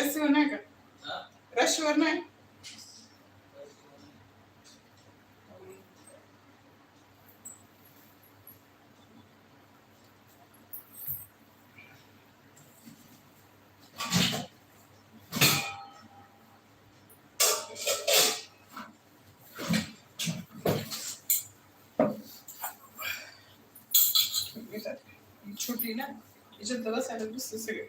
रस्सीवर नाही का? रशीवर नाही? छोटी ना याच्यात बसायला बसते सगळे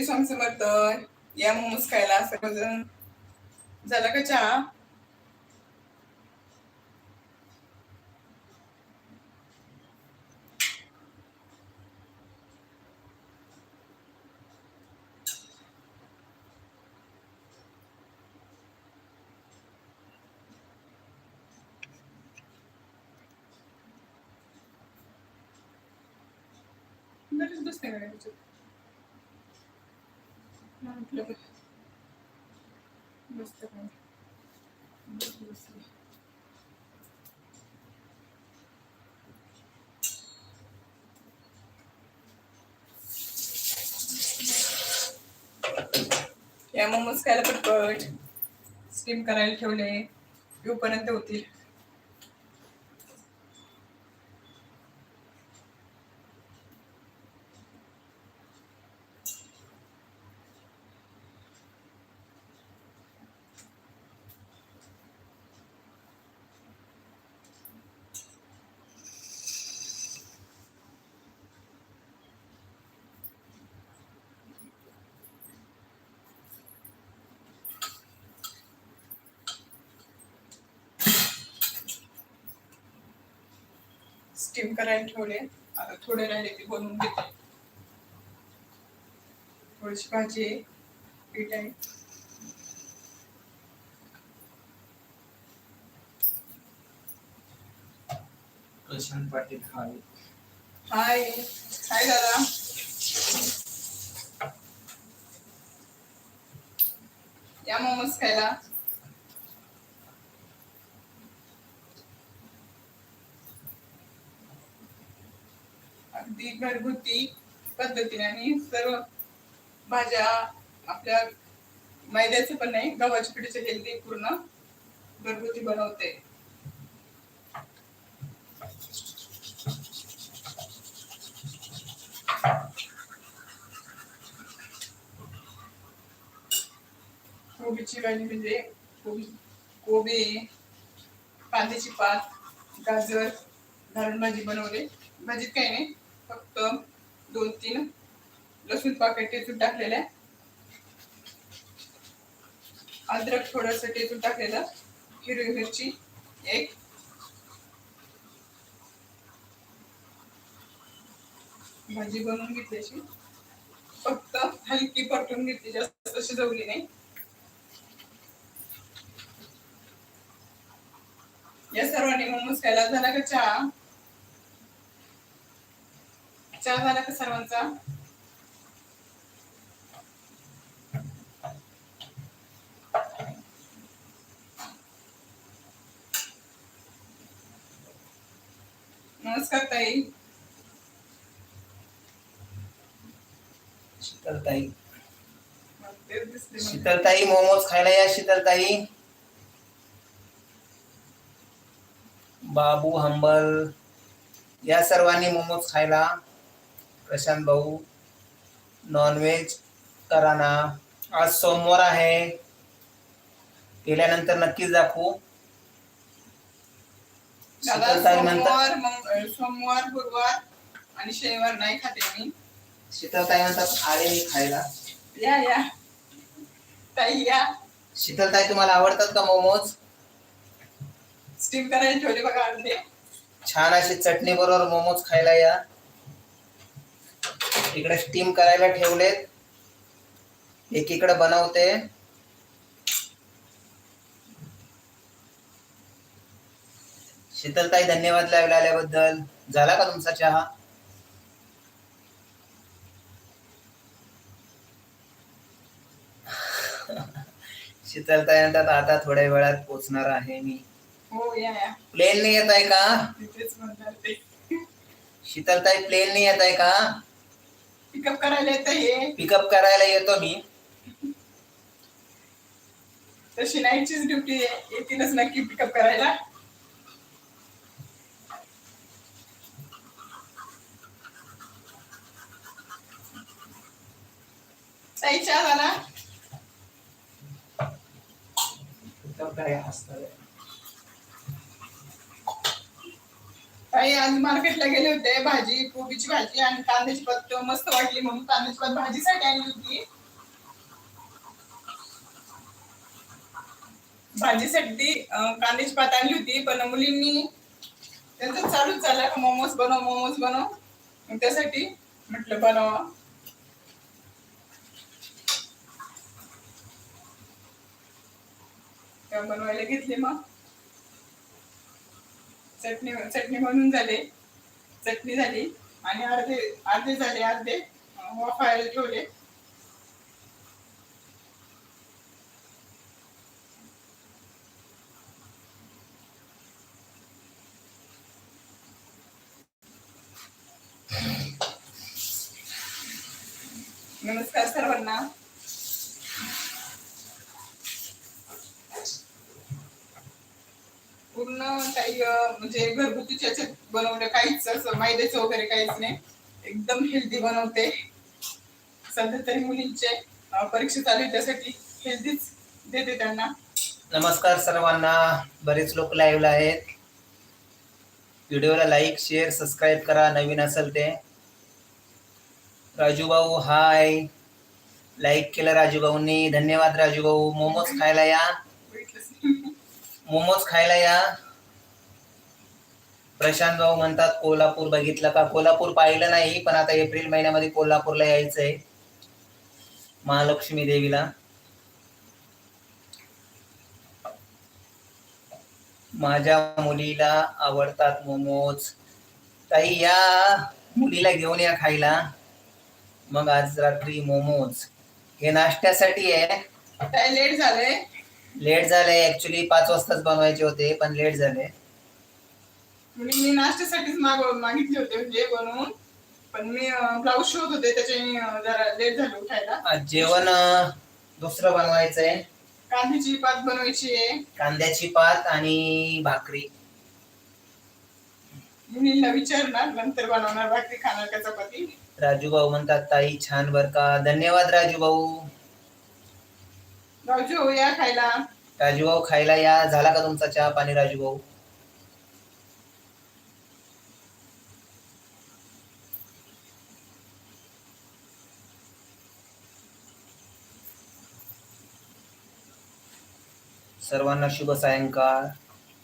श्री स्वामी समर्थ या मोमोज खायला सर्वजण. झाला का चहा? बरेच बसते का याच्यात? म्हटलं बघ. मस्त काय. मस्त बसली. या मोमोज खायला पटपट स्टीम करायला ठेवले येऊपर्यंत होतील स्टीम करायला ठेवले. आता थोडे राहिले ते बनवून घेते थोडीशी भाजी आहे पीठ आहे. प्रशांत पाटील हाय. हाय. हाय दादा. या मोमोज खायला. अगदी घरगुती पद्धतीने. आणि सर्व भाज्या आपल्या मैद्याचं पण नाही गव्हाच्या पिठीचे हेल्दी पूर्ण. घरगुती बनवते. कोबीची भाजी म्हणजे कोबी कोबी कांद्याची पात गाजर घालून भाजी बनवली. भाजीत काही नाही. फक्त दोन तीन लसूण पाकळ्या टेचून टाकलेल्या अद्रक थोडस टेचून टाकलेलं. हिरवी मिरची एक. भाजी बनवून घेतल्याची. फक्त हलकी परतून घेतली जास्त शिजवली नाही. या सर्वांनी मोमोज खायला झाला का चहा? चहा झाला का सर्वांचा? नमस्कार ताई. शीतलताई. शीतलताई मोमोज खायला या शीतलताई. बाबू हंबल या सर्वांनी मोमोज खायला. प्रशांत भाऊ नॉनव्हेज करा ना आज सोमवार आहे. केल्यानंतर नक्कीच दाखवू. दादा शीतलताई म्हणतात सोमवार मंग- सोमवार गुरुवार आणि शनिवार नाही खाते मी. शीतलताई म्हणतात आले मी खायला. या या. ताई या. शीतलताई तुम्हाला आवडतात का मोमोज? स्टीम करायला ठेवले बघा अर्धे छान अशी चटणी बरोबर मोमोज खायला या. इकडे स्टीम करायला ठेवलेत. एकीकडे बनवते. शीतलताई धन्यवाद आल्याबद्दल. झाला का तुमचा चहा? शीतलताई म्हणतात आता थोड्या वेळात पोचणार आहे मी. प्लेन नाही येत आहे का? शीतलताई प्लेन नाही येत आहे का? पिकअप करायला येतं हे. पिकअप करायला येतो मी. तशी नाईटचीच ड्युटी येतीलच नक्की पिकअप करायला. ताई चहा झाला? पिकअप करायला असतं ताई आज मार्केटला गेले होते भाजी कोबीची भाजी आणि कांद्याची पत्त मस्त वाटली म्हणून कांद्याची पत भाजीसाठी आणली होती. भाजीसाठी कांद्याची पात आणली होती पण मुलींनी त्यांचं चालूच चाललं का मोमोज बनव मोमोज बनव. त्यासाठी म्हटलं बनवा. त्या बनवायला घेतली मग. चटणी चटणी म्हणून झाले. चटणी झाली आणि अर्धे अर्धे झाले अर्धे. वाफायला ठेवले. नमस्कार सर्वांना पूर्ण काही अं, म्हणजे घरगुती याच्यात बनवलं काहीच असं मैद्याचं वगैरे काहीच नाही. एकदम हेल्दी बनवते. सध्या तरी मुलींचे परीक्षा चालू त्यासाठी हेल्दीच देते त्यांना. नमस्कार सर्वांना. बरेच लोक लाईव्हला आहेत. व्हिडिओला लाईक शेअर सबस्क्राईब करा. नवीन असेल ते. राजू भाऊ हाय लाईक केलं राजू भाऊंनी धन्यवाद राजू भाऊ मोमोज खायला या. मोमोज खायला या. प्रशांत भाऊ म्हणतात कोल्हापूर बघितलं का? कोल्हापूर पाहिलं नाही पण आता एप्रिल महिन्यामध्ये कोल्हापूरला यायचंय. महालक्ष्मी देवीला. माझ्या मुलीला आवडतात मोमोज. ताई या मुलीला घेऊन या खायला. मग आज रात्री मोमोज. हे नाश्त्यासाठी आहे. काय लेट झालंय. लेट झाले ऍक्च्युली पाच वाजताच बनवायचे होते पण लेट झाले मुलींनी नाश्त्यासाठीच माग मागितले होते म्हणजे बनवून. पण मी ब्लाऊज शोध होते त्याच्याने अं, जरा लेट झालं उठायला. आज जेवण अं, दुसरं बनवायचंय कांद्याची पात बनवायची आहे. कांद्याची पात आणि भाकरी. मुलींना विचारणार नंतर बनवणार भाकरी खाणार का चपाती? राजू भाऊ म्हणतात ताई छान बर का. धन्यवाद राजू भाऊ हो या खायला. राजू भाऊ खायला या. झाला का तुमचा चहा पाणी राजू भाऊ सर्वांना शुभ सायंकाळ.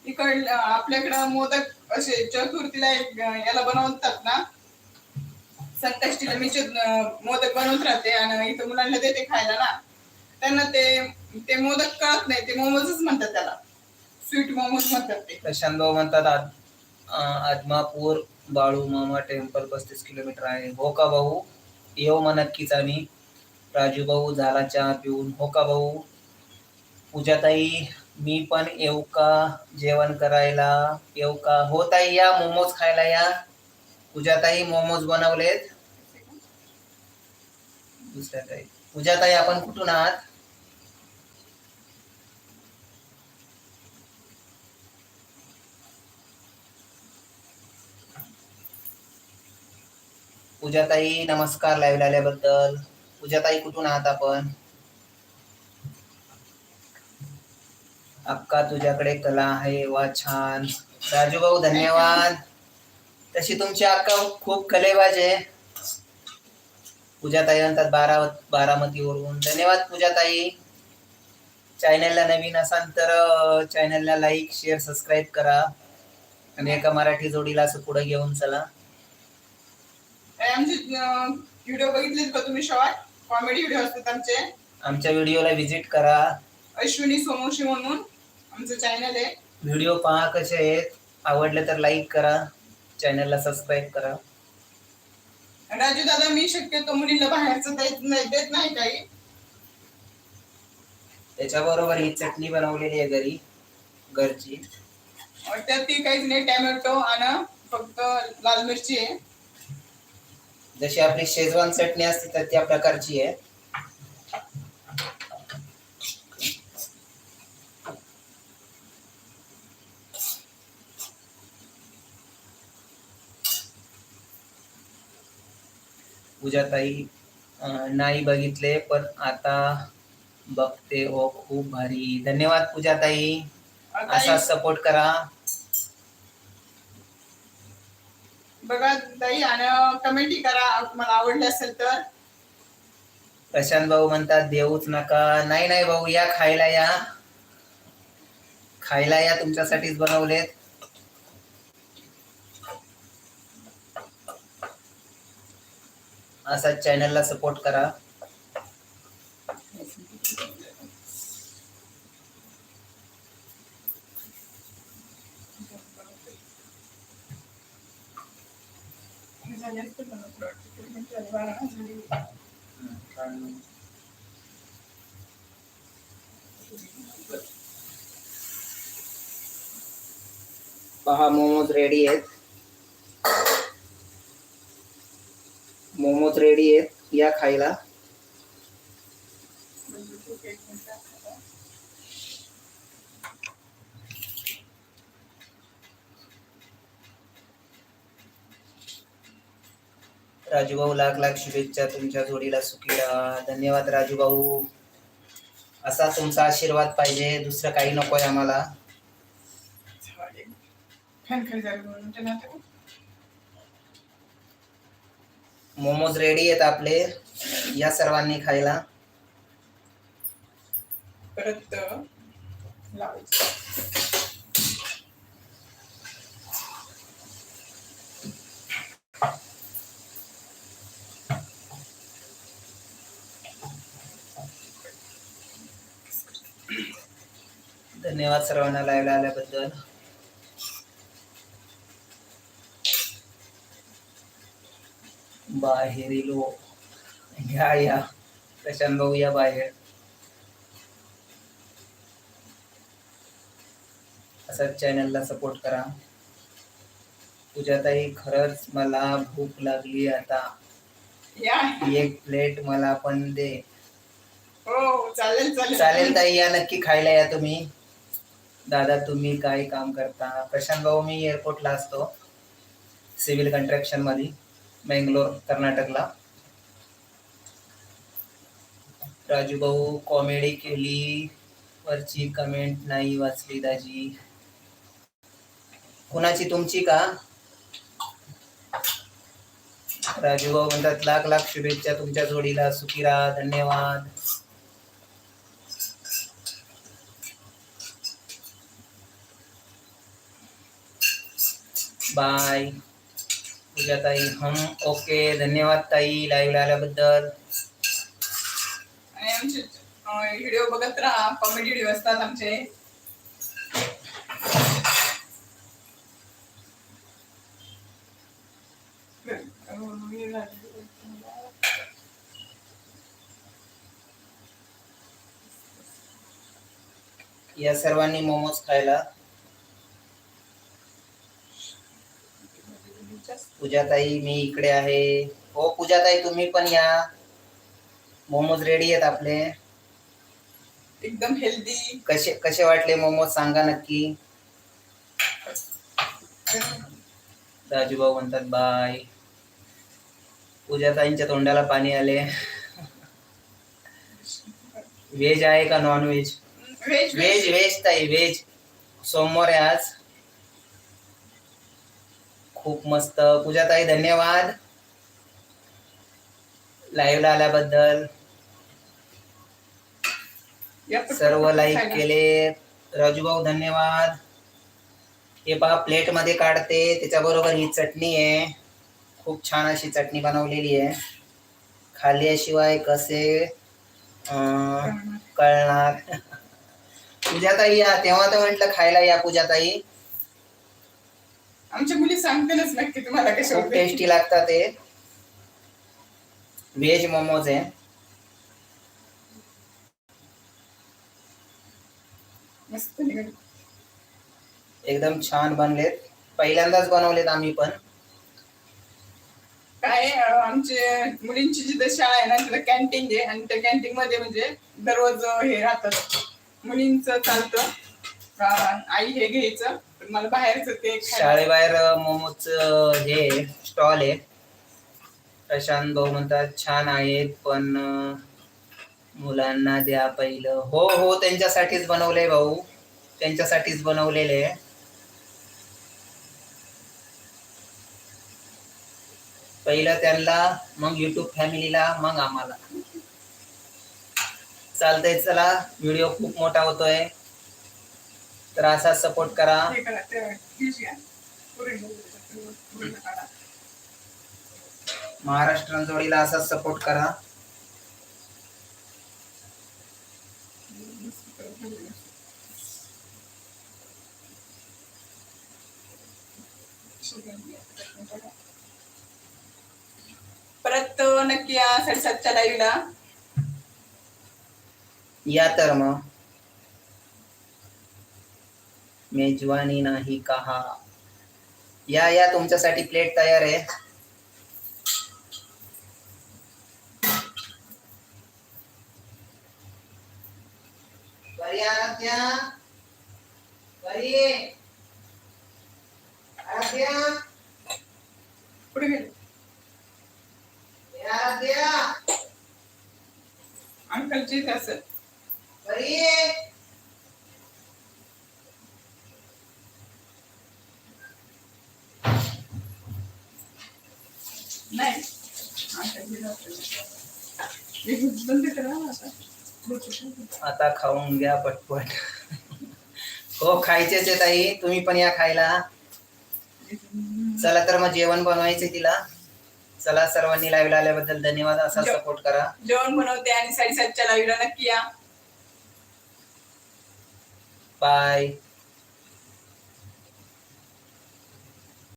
इकड आपल्याकडं मोदक असे चतुर्थीला एक, याला बनवतात ना? संकष्टीला मी मोदक बनवत राहते आणि इथं मुलांना देते खायला ना. त्यांना ते ते मोदक कळत नाही ते मोमोजच म्हणतात त्याला. स्वीट मोमोज म्हणतात ते. प्रशांत भाऊ म्हणतात आद- अं, आदमापूर बाळू मामा टेम्पल पस्तीस किलोमीटर आहे. हो का भाऊ? येऊ मग नक्कीच आम्ही राजू भाऊ झाला चहा पिऊन. हो का भाऊ? पूजाताई मी पण येऊ का जेवण करायला? येऊ का? हो ताई या मोमोज खायला या. पूजाताई मोमोज बनवलेत. दुसऱ्या ताई. पूजाताई आपण कुठून आहात? पूजाताई नमस्कार लाईव्ह आल्याबद्दल. पूजाताई कुठून आहात आपण? अक्का तुझ्याकडे कला आहे वा छान. राजू भाऊ धन्यवाद. तशी तुमची अक्का खूप कलेबाज आहे. पूजाताई म्हणतात बारा बारामतीवरून. धन्यवाद पूजाताई. चॅनलला नवीन असाल तर चॅनलला लाईक शेअर सबस्क्राईब करा. आणि एका मराठी जोडीला असं पुढे घेऊन चला. आमचे व्हिडिओ बघितलेत का तुम्ही शॉर्ट? कॉमेडी व्हिडिओ असतात आमचे. आमच्या व्हिडिओला व्हिजिट करा. अश्विनी सोमोशी म्हणून. आमचं चॅनल आहे. व्हिडिओ पहा कसे आहेत. आवडले तर लाईक करा. चॅनलला सबस्क्राईब करा. राजू दादा मी शक्यतो मुलीला बाहेरचं देत नाही देत नाही काही. त्याच्याबरोबर ही चटणी बनवलेली आहे घरी घरची. त्यात ती काहीच नाही टॅमॅटो आणि फक्त लाल मिरची आहे. जशी आपली शेजवान चटणी असते तर त्या प्रकारची आहे. पूजाताई नाही बघितले पण आता बघते. हो खूप भारी. धन्यवाद पूजाताई. असा सपोर्ट करा. बघा ताई आणि कमेंटी करा. तुम्हाला आवडले असेल तर. प्रशांत भाऊ म्हणतात देऊच नका. नाही नाही भाऊ या खायला या. खायला या तुमच्यासाठीच बनवलेत असाच चॅनलला सपोर्ट करा झाले असतील मला थोडं वाटतं. किती मिनिटं असा चॅनलला सपोर्ट करा. पहा मोमोज रेडी आहेत. मोमोज रेडी आहेत. या खायला. राजूभाऊ राजू भाऊ लाख लाख शुभेच्छा तुमच्या जोडीला सुखी राहा धन्यवाद राजू भाऊ असा तुमचा आशीर्वाद पाहिजे दुसरं काही नकोय आम्हाला झाले. फॅन खाली झाले दोन मिनिटं नाहीतर. मोमोज रेडी आहेत आपले. या सर्वांनी खायला. परत धन्यवाद सर्वांना लाईव्हला आल्याबद्दल. बाहेर लो या या. प्रशांत भाऊ या बाहेर. असाच चॅनलला सपोर्ट करा. पूजाताई खरंच मला भूक लागली आता. या. एक प्लेट मला पण दे. हो चालेल चालेल. चालेल ताई या. नक्की खायला या तुम्ही. दादा तुम्ही काय काम करता? प्रशांत भाऊ मी एअरपोर्टला असतो. सिव्हिल कंट्रॅक्शनमध्ये बेंगलोर कर्नाटकला. राजू भाऊ कॉमेडी केली वरची कमेंट नाही वाचली दाजी. कुणाची तुमची का? राजू भाऊ म्हणतात लाख लाख शुभेच्छा तुमच्या जोडीला. सुखीरा धन्यवाद. बाय पूजा ताई हम ओके धन्यवाद ताई लाईव्ह आल्याबद्दल. आणि आमचे व्हिडिओ बघत राहा कॉमेडी व्हिडिओ असतात आमचे. या सर्वांनी मोमोज खायला. पूजाताई मी इकडे आहे. हो पूजाताई तुम्ही पण या. मोमोज रेडी आहेत आपले. एकदम हेल्दी कसे कसे वाटले मोमोज? सांगा नक्की. राजूभाऊ म्हणतात बाय. पूजाताईंच्या तोंडाला पाणी आले. व्हेज आहे का non veg veg veg veg ताई व्हेज सोमवार आहे आज. खूप मस्त. पूजाताई धन्यवाद. लाईव्हला आल्याबद्दल. सर्व लाईक केले. राजूभाऊ धन्यवाद. हे पहा प्लेटमध्ये काढते. त्याच्याबरोबर ही चटणी आहे. खूप छान अशी चटणी बनवलेली आहे. खाल्ल्याशिवाय कसे अं, कळणार. पूजाताई या तेव्हा तर म्हटलं खायला या पूजाताई. आमच्या मुली सांगतेनच नक्की तुम्हाला खूप होते टेस्टी लागतात ते व्हेज मोमोज आहे मस्त निघाले. एकदम छान बनलेत. पहिल्यांदाच बनवलेत आम्ही पण. काय अं, आमचे मुलींची जिथं शाळा आहे ना तिथं कॅन्टीन आहे आणि त्या कॅन्टीन मध्ये म्हणजे दररोज हे राहतात. मुलींचं चालतं. का आई हे घ्यायचं. मला बाहेरचं ते शाळेबाहेर मोमोज हे स्टॉल आहे. प्रशांत भाऊ म्हणतात छान आहेत पण मुलांना द्या पहिलं. हो हो त्यांच्यासाठीच बनवलंय भाऊ. त्यांच्यासाठीच बनवलेले आहे. पहिलं त्यांना मग युट्यूब फॅमिलीला मग आम्हाला. चालतंय चला. व्हिडिओ खूप मोठा होतोय. तर असा सपोर्ट करा. महाराष्ट्र जोडीला असा सपोर्ट करा. परत नक्की या साडेसातच्या लाईव्हला या तर मग. मेजवानी नाही कहा. या या तुमच्यासाठी प्लेट तयार आहे. अंकलची इथे असेल नाही. बंद करा आता. खाऊन घ्या पटपट. हो खायचेच आहे ताई. तुम्ही पण या खायला. चला तर मग जेवण बनवायचे तिला. चला सर्वांनी लाईव्ह आल्याबद्दल धन्यवाद. असा सपोर्ट करा. जेवण बनवते आणि साडेसातच्या लाईव्हला नक्की या. बाय